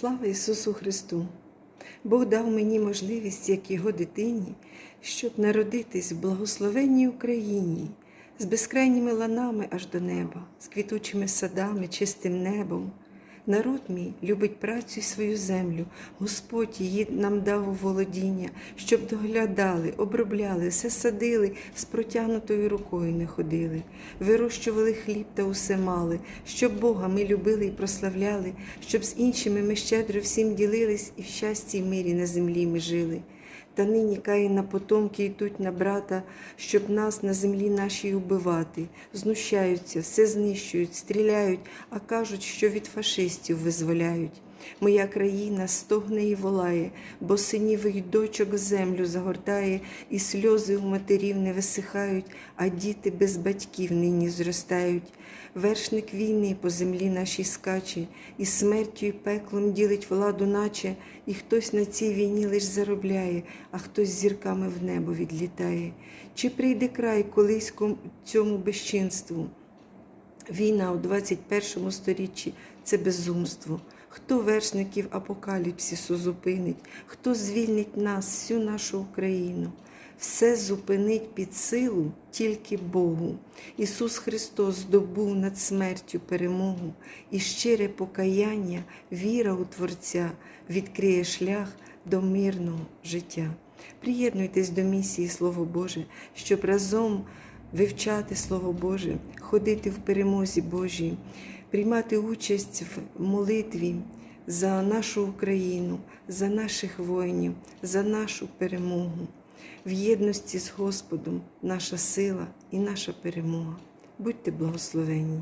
Слава Ісусу Христу! Бог дав мені можливість, як Його дитині, щоб народитись в благословенній Україні з безкрайніми ланами аж до неба, з квітучими садами, чистим небом. Народ мій любить працю й свою землю. Господь її нам дав у володіння, щоб доглядали, обробляли, все садили, з протягнутою рукою не ходили, вирощували хліб та усе мали, щоб Бога ми любили і прославляли, щоб з іншими ми щедро всім ділились і в щасті й мирі на землі ми жили. Та нині Каїна потомки йдуть на брата, щоб нас на землі нашій убивати. Знущаються, все знищують, стріляють, а кажуть, що від фашистів визволяють. Моя країна стогне і волає, бо синівих дочок землю загортає, і сльози у матерів не висихають, а діти без батьків нині зростають. Вершник війни по землі нашій скаче, і смертю, і пеклом ділить владу, наче, і хтось на цій війні лиш заробляє, а хтось зірками в небо відлітає. Чи прийде край колись цьому безчинству? Війна у 21 сторіччі це безумство. Хто вершників апокаліпсису зупинить, хто звільнить нас, всю нашу Україну? Все зупинить під силу тільки Богу. Ісус Христос здобув над смертю перемогу, і щире покаяння, віра у Творця відкриє шлях до мирного життя. Приєднуйтесь до місії Слово Боже, щоб разом вивчати Слово Боже, ходити в перемозі Божій, приймати участь в молитві за нашу Україну, за наших воїнів, за нашу перемогу. В єдності з Господом наша сила і наша перемога. Будьте благословенні!